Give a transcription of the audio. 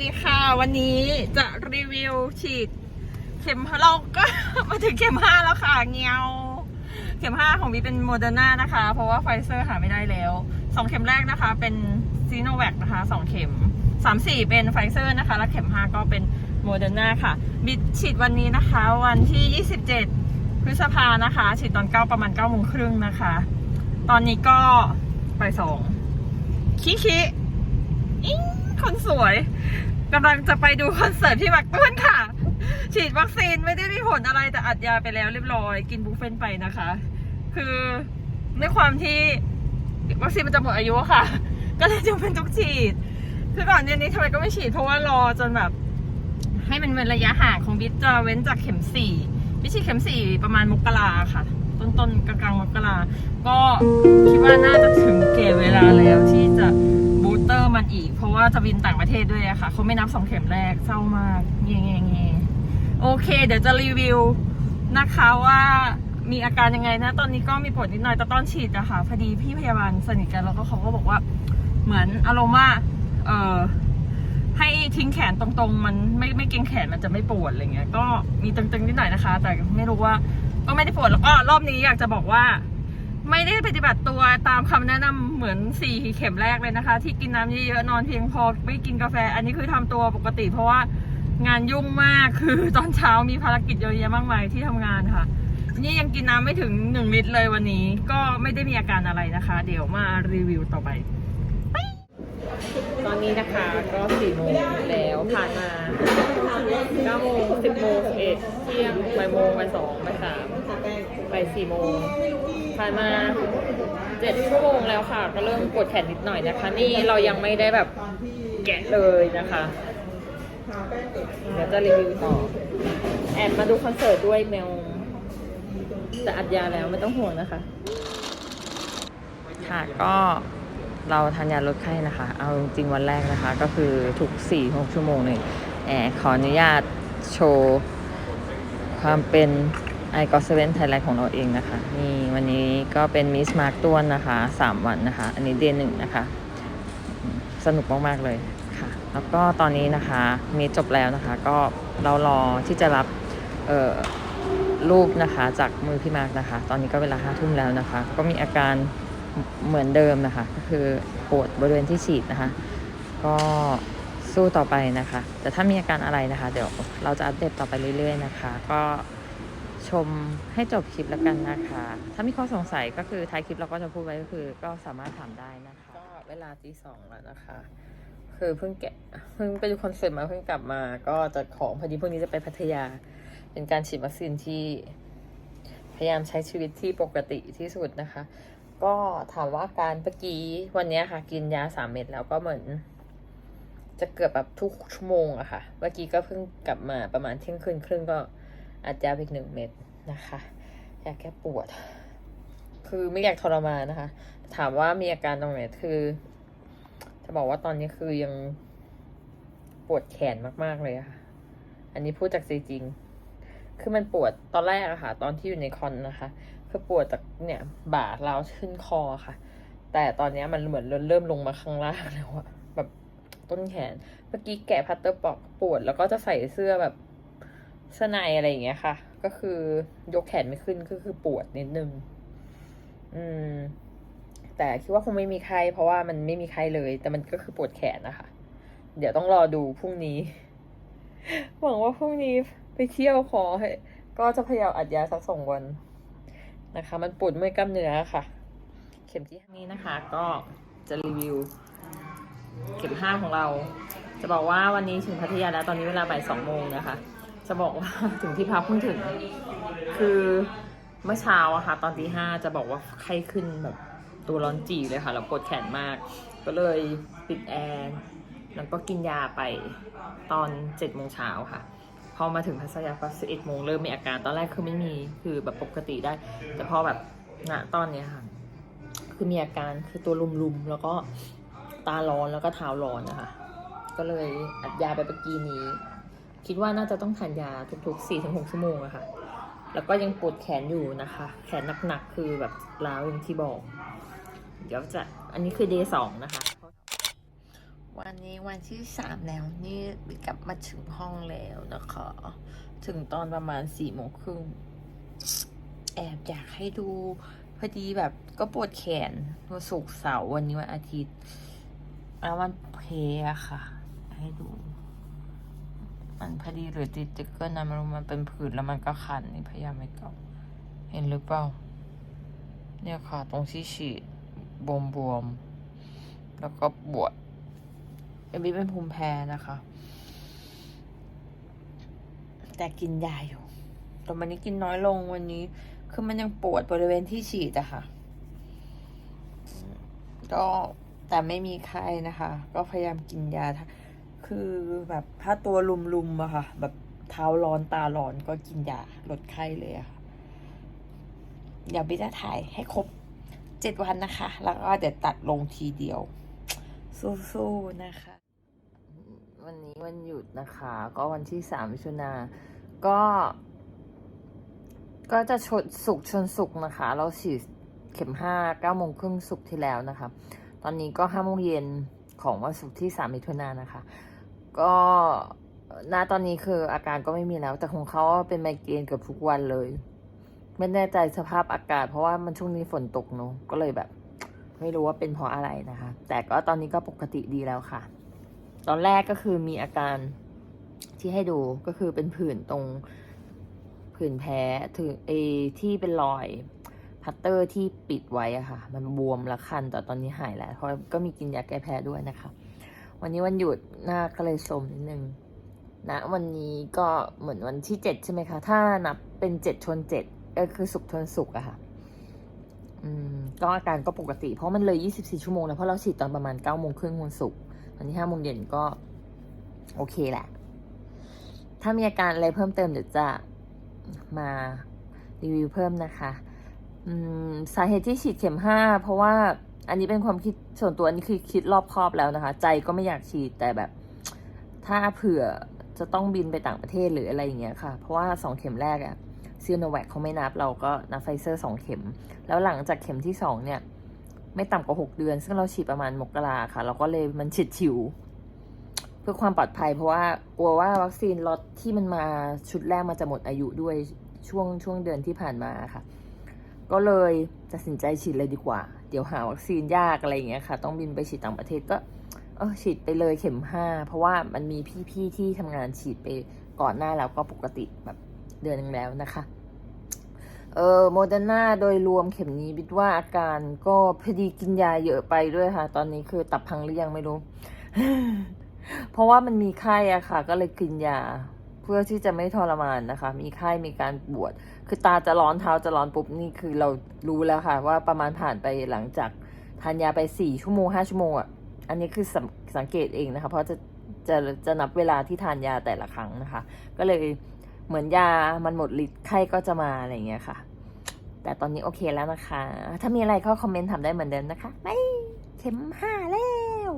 ดีค่ะ วันนี้จะรีวิวฉีด เข็มเราก็มาถึงเข็มห้าแล้วค่ะเงียวเข็มห้าของวีเป็นโมเดอร์นานะคะ เพราะว่าไฟเซอร์หาไม่ได้แล้วสองเข็มแรกนะคะ เป็นซีโนแวคนะคะสองเข็มสามสี่เป็นไฟเซอร์นะคะ และเข็มห้าก็เป็นโมเดอร์นาค่ะบิดฉีดวันนี้นะคะ วันที่27พฤษภานะคะ ฉีดตอนเก้าประมาณ9ก้าโมงครึ่งนะคะ ตอนนี้ก็ไปสองคิคิอิงคนสวย กำลังจะไปดูคอนเสิร์ตที่มักต้นค่ะ ฉีดวัคซีนไม่ได้มีผลอะไรแต่อัดยาไปแล้วเรียบร้อย กินบูเฟนไปนะคะ คือด้วยความที่วัคซีนมันจะหมดอายุค่ะ ก็เลยจำเป็นต้องฉีด คือก่อนเดือนนี้ทำไมก็ไม่ฉีดเพราะว่ารอจนแบบ ให้มันเป็นระยะห่างของบิดจะเว้นจากเข็มสี่บิดฉีเข็มสี่ประมาณมกราค่ะ ต้นต้นๆกลางกลางมกราก็คิดว่าน่าจะถึงเกณฑ์เวลาแล้วที่จะ มันอีก เพราะว่าจะบินต่างประเทศด้วยอะค่ะเขาไม่นับสองเข็มแรกเศร้ามากเงี้ยเงี้ยเงโอเค เดี๋ยวจะรีวิวนะคะว่ามีอาการยังไงนะ ตอนนี้ก็มีปวดนิดหน่อยแต่ตอนฉีดอะค่ะพอดีพี่พยาบาลสนิทกันแล้วก็เขาก็บอกว่าเหมือนอารมณ์ว่าเออให้ทิ้งแขนตรงๆ มันไม่ไม่เกรงแขนมันจะไม่ปวดอะไรเงี้ย ก็มีตึงๆนิดหน่อยนะคะ แต่ไม่รู้ว่าก็ไม่ได้ปวดแล้วก็รอบนี้อยากจะบอกว่า ไม่ได้ปฏิบัติตัวตามคำแนะนำเหมือนสี่เข็มแรกเลยนะคะ ที่กินน้ำเยอะๆนอนเพียงพอไม่กินกาแฟ อันนี้คือทำตัวปกติ เพราะว่างานยุ่งมากคือตอนเช้ามีภารกิจเยอะแยะมากมายที่ทำงานค่ะ นี่ยังกินน้ำไม่ถึงหนึ่งลิตรเลยวันนี้ ก็ไม่ได้มีอาการอะไรนะคะ เดี๋ยวมารีวิวต่อไป ตอนนี้นะคะก็สี่โมงแล้วผ่านมาเก้าโมงสิบโมงเอ็ดเที่ยงบ่ายโมงบ่ายสองบ่ายสามบ่ายสี่โมง ผ่านมาเจ็ดชั่วโมงแล้วค่ะ ก็เริ่มปวดแขนนิดหน่อยนะคะ นี่เรายังไม่ได้แบบแกะเลยนะคะ เดี๋ยวจะรีวิวต่อ แอบมาดูคอนเสิร์ตด้วยแมวแต่อัดยาแล้วไม่ต้องห่วงนะคะ ค่ะก็เราทานยาลดไข้นะคะ เอาจริงวันแรกนะคะ ก็คือทุก4ี่หกชั่วโมงเลยแอบขออนุญาตโชว์ ความเป็น ไอ o อ7 Thailand ของเราเองนะคะ นี่วันนี้ก็เป็นมิสมาร์กต้วนนะคะ3วันนะคะ อันนี้เดือนหนึ่งนะคะ สนุกมาก ๆ เลยค่ะ แล้วก็ตอนนี้นะคะมีจบแล้วนะคะ ก็เรารอที่จะรับเอ่อรูปนะคะจากมือพี่มาร์กนะคะ ตอนนี้ก็เวลาห้าทุ่มแล้วนะคะ ก็มีอาการเหมือนเดิมนะคะ ก็คือปวดบริเวณที่ฉีดนะคะ ก็สู้ต่อไปนะคะ แต่ถ้ามีอาการอะไรนะคะ เดี๋ยวเราจะอัปเดตต่อไปเรื่อยๆนะคะ ก็ ชมให้จบคลิปแล้วกันนะคะ ถ้ามีข้อสงสัยก็คือท้ายคลิปเราก็จะพูดไว้ก็คือ ก็สามารถถามได้นะคะ ก็เวลาตีสองแล้วนะคะ คือเพิ่งแกะเพิ่งไปดูคอนเสิร์ตมาเพิ่งกลับมา ก็จัดของพอดีพรุ่งนี้จะไปพัทยา เป็นการฉีดวัคซีนที่พยายามใช้ชีวิตที่ปกติที่สุดนะคะ ก็ถามว่าการเมื่อกี้วันนี้ค่ะ กินยาสามเม็ดแล้วก็เหมือนจะเกือบแบบทุกชั่วโมงอะค่ะ เมื่อกี้ก็เพิ่งกลับมาประมาณเที่ยงคืนครึ่งก็ อัดยาอีกหนึ่งเม็ดนะคะอยากแก้ปวด คือไม่อยากทรมานนะคะ ถามว่ามีอาการตรงไหนคือ จะบอกว่าตอนนี้คือยังปวดแขนมาก ๆ เลยค่ะ อันนี้พูดจากใจจริง คือมันปวดตอนแรกอะค่ะ ตอนที่อยู่ในคอนนะคะ คือปวดจากเนี่ยบ่าเราขึ้นคอค่ะ แต่ตอนนี้มันเหมือนเริ่มลงมาข้างล่างแล้วอะแบบต้นแขน เมื่อกี้แกะพัตเตอร์ปอกปวด แล้วก็จะใส่เสื้อแบบ เสื้อในอะไรอย่างเงี้ยค่ะ ก็คือยกแขนไม่ขึ้นก็คือปวดนิดนึง อืม แต่คิดว่าคงไม่มีไข้เพราะว่ามันไม่มีไข้เลย แต่มันก็คือปวดแขนนะคะ เดี๋ยวต้องรอดูพรุ่งนี้ หวังว่าพรุ่งนี้ไปเที่ยวขอให้ก็จะพยายามอัดยาสักสองวันนะคะ มันปวดเมื่อยกล้ามเนื้อค่ะ เข็มที่นี้นะคะ ก็จะรีวิว เข็มห้าของเรา จะบอกว่าวันนี้ถึงพัทยาแล้วตอนนี้เวลาบ่ายสองโมงนะคะ จะบอกว่าถึงที่พักเพิ่งถึง คือเมื่อเช้าอะค่ะ ตอนตีห้าจะบอกว่าไข้ขึ้นแบบตัวร้อนจีเลยค่ะแล้วปวดแขนมาก ก็เลยปิดแอร์แล้วก็กินยาไปตอนเจ็ดโมงเช้าค่ะ พอมาถึงพัทยาก็สิบเอ็ดโมงเริ่มมีอาการตอนแรกคือไม่มีคือแบบปกติได้ แต่พอแบบณตอนเนี้ยค่ะ คือมีอาการคือตัวลุมๆแล้วก็ตาร้อนแล้วก็เท้าร้อนนะคะ ก็เลยอัดยาไปเมื่อกี้นี้ คิดว่าน่าจะต้องทานยาทุกๆ4ี่ถึงหชั่วโมงอะค่ะ แล้วก็ยังปวดแขนอยู่นะคะ แขนหนักๆคือแบบร้าวอย่างที่บอก เดี๋ยวจะอันนี้คือเดย์สองนะคะ วันนี้วันที่สามแล้วนี่กลับมาถึงห้องแล้วนะคะ ถึงตอนประมาณสี่โมงครึ่งแอบอยากให้ดูพอดีแบบก็ปวดแขนวันศุกร์เสาร์วันนี้วันอาทิตย์แล้วมันเพลอะค่ะ ให้ดู มันพอดีหรือติดติ๊กเกอร์นะมันมันเป็นผื่นแล้วมันก็คันนี่พยายามไม่เกาเห็นหรือเปล่า เนี่ยค่ะ ตรงที่ฉีดบวมบวมๆแล้วก็ปวดเอบีเป็นภูมิแพ้นะคะ แต่กินยาอยู่แต่วันนี้กินน้อยลงวันนี้ คือมันยังปวดบริเวณที่ฉีดอะค่ะ ก็แต่ไม่มีไข้นะคะ ก็พยายามกินยา คือแบบถ้าตัวลุมๆอะค่ะ แบบเท้าร้อนตาร้อนก็กินยาลดไข้เลยอะค่ะเดี๋ยวบิจะถ่ายให้ครบเจ็ดวันนะคะ แล้วก็เดี๋ยวตัดลงทีเดียว สู้ๆนะคะ วันนี้วันหยุดนะคะ ก็วันที่สามมิถุนาก็ ก็จะชนสุกชนสุกนะคะ เราฉีดเข็มห้าเก้าโมงครึ่งสุกที่แล้วนะคะ ตอนนี้ก็ห้าโมงเย็นของวันศุกร์ที่สามมิถุนายนนะคะ ก็ณตอนนี้คืออาการก็ไม่มีแล้ว แต่ของเขาเป็นไมเกรนเกือบทุกวันเลย ไม่แน่ใจสภาพอากาศ เพราะว่ามันช่วงนี้ฝนตกเนอะก็เลยแบบ ไม่รู้ว่าเป็นเพราะอะไรนะคะ แต่ก็ตอนนี้ก็ปกติดีแล้วค่ะ ตอนแรกก็คือมีอาการที่ให้ดูก็คือเป็นผื่นตรงผื่นแพ้ถึงเอที่เป็นรอยพัตเตอร์ที่ปิดไว้อะค่ะ มันบวมและคันแต่ตอนนี้หายแล้วเพราะก็มีกินยาแก้แพ้ด้วยนะคะ วันนี้วันหยุดหน้าก็เลยสมนิดนึงนะวันนี้ก็เหมือนวันที่เจ็ดใช่ไหมคะ ถ้านับเป็นเจ็ดชนเจ็ดก็คือสุกชนสุกอะค่ะ อืม ก็อาการก็ปกติ เพราะมันเลย24ชั่วโมงแล้ว เพราะเราฉีดตอนประมาณ9โมงครึ่งวันศุกร์ตอนนี้5โมงเย็นก็ โอเคแหละ ถ้ามีอาการอะไรเพิ่มเติมเดี๋ยวจะมารีวิวเพิ่มนะคะ อืม สาเหตุที่ฉีดเข็มห้าเพราะว่า อันนี้เป็นความคิดส่วนตัวอันนี้คือคิดรอบครอบแล้วนะคะ ใจก็ไม่อยากฉีดแต่แบบ ถ้าเผื่อจะต้องบินไปต่างประเทศหรืออะไรอย่างเงี้ยค่ะ เพราะว่าสองเข็มแรกอะซีโนแวคเขาไม่นับเราก็นับไฟเซอร์สองเข็ม แล้วหลังจากเข็มที่สองเนี่ย ไม่ต่ำกว่าหกเดือน ซึ่งเราฉีดประมาณมกราค่ะ เราก็เลยมันฉิดฉิว เพื่อความปลอดภัยเพราะว่ากลัวว่าวัคซีนล็อตที่มันมาชุดแรกมันจะหมดอายุด้วยช่วงช่วงเดือนที่ผ่านมาค่ะ ก็เลยตัดสินใจฉีดเลยดีกว่า เดี๋ยวหาวัคซีนยากอะไรอย่างเงี้ยค่ะ ต้องบินไปฉีดต่างประเทศก็เออฉีดไปเลยเข็มห้าเพราะว่ามันมีพี่ๆที่ทำงานฉีดไปก่อนหน้าแล้วก็ปกติแบบเดือนนึงแล้วนะคะ เออโมเดอร์นาโดยรวมเข็มนี้บิดว่าอาการก็พอดีกินยาเยอะไปด้วยค่ะ ตอนนี้คือตับพังหรือยังไม่รู้ เพราะว่ามันมีไข้อะค่ะ ก็เลยกินยา พื่อที่จะไม่ทรมานนะคะ มีไข้มีการปวด คือตาจะร้อนเท้าจะร้อนปุ๊บนี่คือเรารู้แล้วค่ะ ว่าประมาณผ่านไปหลังจากทานยาไปสี่ชั่วโมงห้าชั่วโมงอะอันนี้คือสังสังเกตเองนะคะ เพราะจะจะจะนับเวลาที่ทานยาแต่ละครั้งนะคะ ก็เลยเหมือนยามันหมดฤทธิ์ไข้ก็จะมาอะไรอย่างเงี้ยค่ะ แต่ตอนนี้โอเคแล้วนะคะ ถ้ามีอะไรก็คอมเมนต์ถามได้เหมือนเดิมนะคะไม่เข็มห้าแล้ว